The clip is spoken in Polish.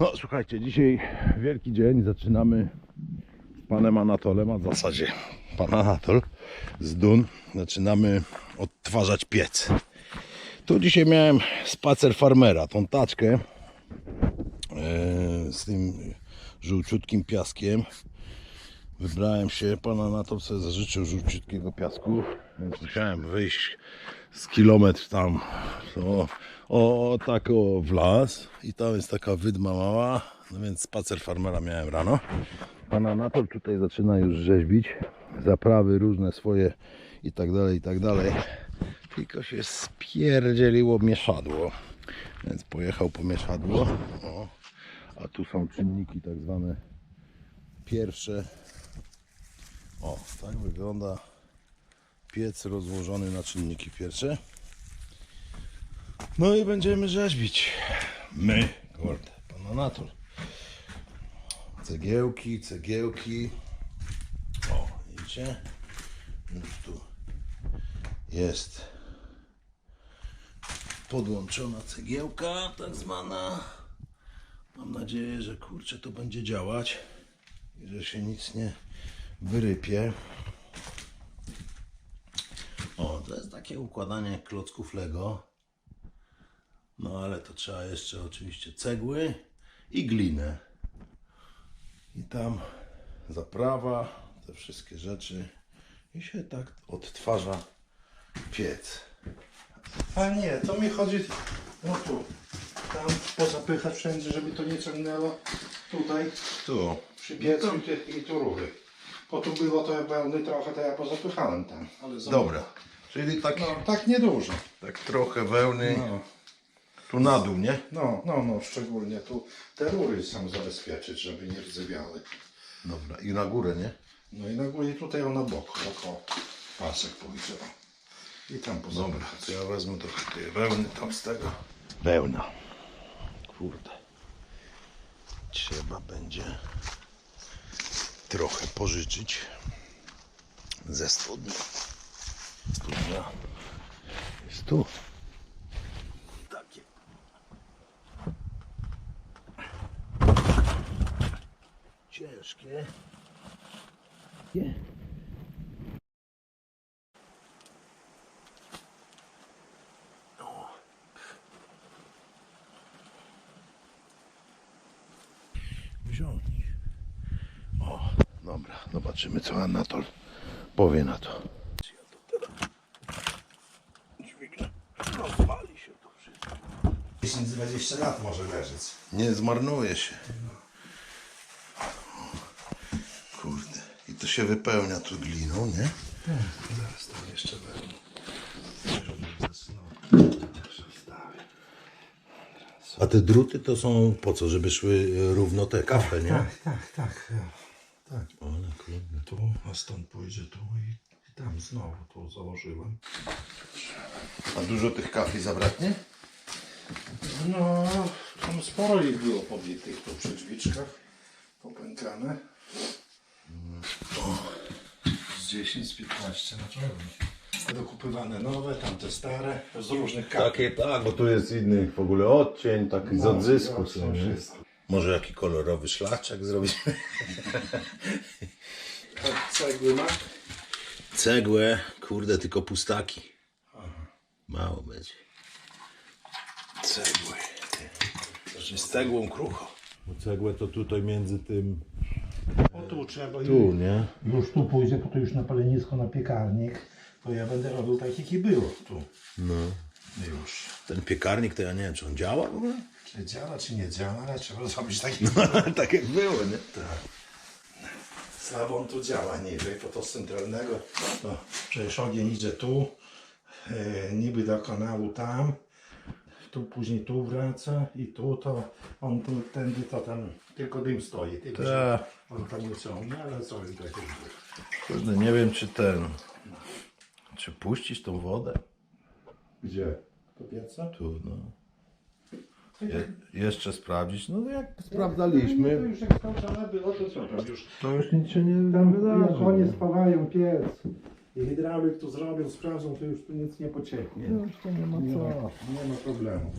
No słuchajcie, dzisiaj wielki dzień. Zaczynamy z panem Anatolem, a w zasadzie pan Anatol z Dun. Zaczynamy odtwarzać piec. Tu dzisiaj miałem spacer farmera, tą taczkę e, z tym żółciutkim piaskiem. Wybrałem się, pan Anatol sobie zażyczył żółciutkiego piasku, musiałem wyjść z kilometr tam o, o tak o w las i tam jest taka wydma mała, no więc spacer farmera miałem rano. Pan Anatol tutaj zaczyna już rzeźbić zaprawy różne swoje i tak dalej, i tak dalej. Tylko się spierdzieliło mieszadło, więc pojechał po mieszadło. O, a tu są czynniki tak zwane pierwsze. O, tak wygląda piec rozłożony na czynniki pierwsze. No i będziemy rzeźbić. My, kurde, pan Anatol. Cegiełki, cegiełki. O, widzicie? Już tu jest podłączona cegiełka, tak zwana. Mam nadzieję, że kurczę to będzie działać i że się nic nie wyrypie. To jest takie układanie klocków Lego. No ale to trzeba jeszcze oczywiście cegły i glinę. I tam zaprawa, te wszystkie rzeczy. I się tak odtwarza piec. A nie, to mi chodzi, no tu, tam pozapychać wszędzie, żeby to nie ciągnęło tutaj Tu. przy piecu i, tu rury. Bo tu było to wełny trochę, to ja pozapychałem tam. Dobra. Czyli tak, No, tak niedużo. tak trochę wełny. No, Tu na dół, nie? no, no, no, szczególnie tu te rury są zabezpieczyć, żeby nie rdzewiały. Dobra. I na górę, nie? No i na górze tutaj o na bok, tak o pasek pójdzie. I tam Dobra, to ja wezmę trochę tej wełny tam z tego. Wełna. Kurde. Trzeba będzie trochę pożyczyć ze studni. Studnia jest tu. Takie. Ciężkie. Nie. O, dobra, zobaczymy co Anatol powie na to 10-20 lat może leżeć. Nie zmarnuje się. Kurde. I to się wypełnia tu gliną, nie? Zaraz tam jeszcze wełnę. A te druty to są po co? Żeby szły równo te kafle, nie? Tak, tak, tak. tak. Ale kurde. Tu, a stąd pójdzie tu i, i tam znowu tu założyłem. A dużo tych kafli zabraknie? No, tam sporo ich było pobitych tu przy drzwiczkach, popękane. Z 10, z 15 na pewno. Dokupywane nowe, tamte stare, z różnych kart. Takie tak, bo tu jest inny w ogóle odcień, taki z odzysku No, są, nie? wszystko. Może jaki kolorowy szlaczek zrobimy? Tak, Cegły ma? Cegłę, kurde, tylko pustaki. Mało będzie. Cegły. Znaczy z cegłą krucho. Bo cegłę to tutaj między tym... O tu trzeba Tu, nie? Już tu pójdzie, bo to już na palenisko, na piekarnik. To ja będę robił tak jak i było tu. No. Już. Ten piekarnik to ja nie wiem, czy on działa w ogóle? Czy działa, czy nie działa, ale trzeba zrobić taki tak jak było, nie? Tak. Słabo tu działa niżej, bo to z centralnego, no, przecież ogień idzie tu, e, niby do kanału tam, tu później tu wraca i tu to, on tu, tędy to tam, tylko dym stoi, tylko się, Tak. on tam nie ciągnie, ale co jest takie Kurde, nie wiem, czy ten... Czy puścić tą wodę? Gdzie? Do pieca? Tu, no. Je, jeszcze sprawdzić? No jak To sprawdzaliśmy, już jak skończone było, to co tam już? to już nic się nie Tam wydarzy. oni spawają piec hydraulik tu zrobią, sprawdzą, to już tu nic nie pocieknie. Już to nie ma co. nie ma problemu.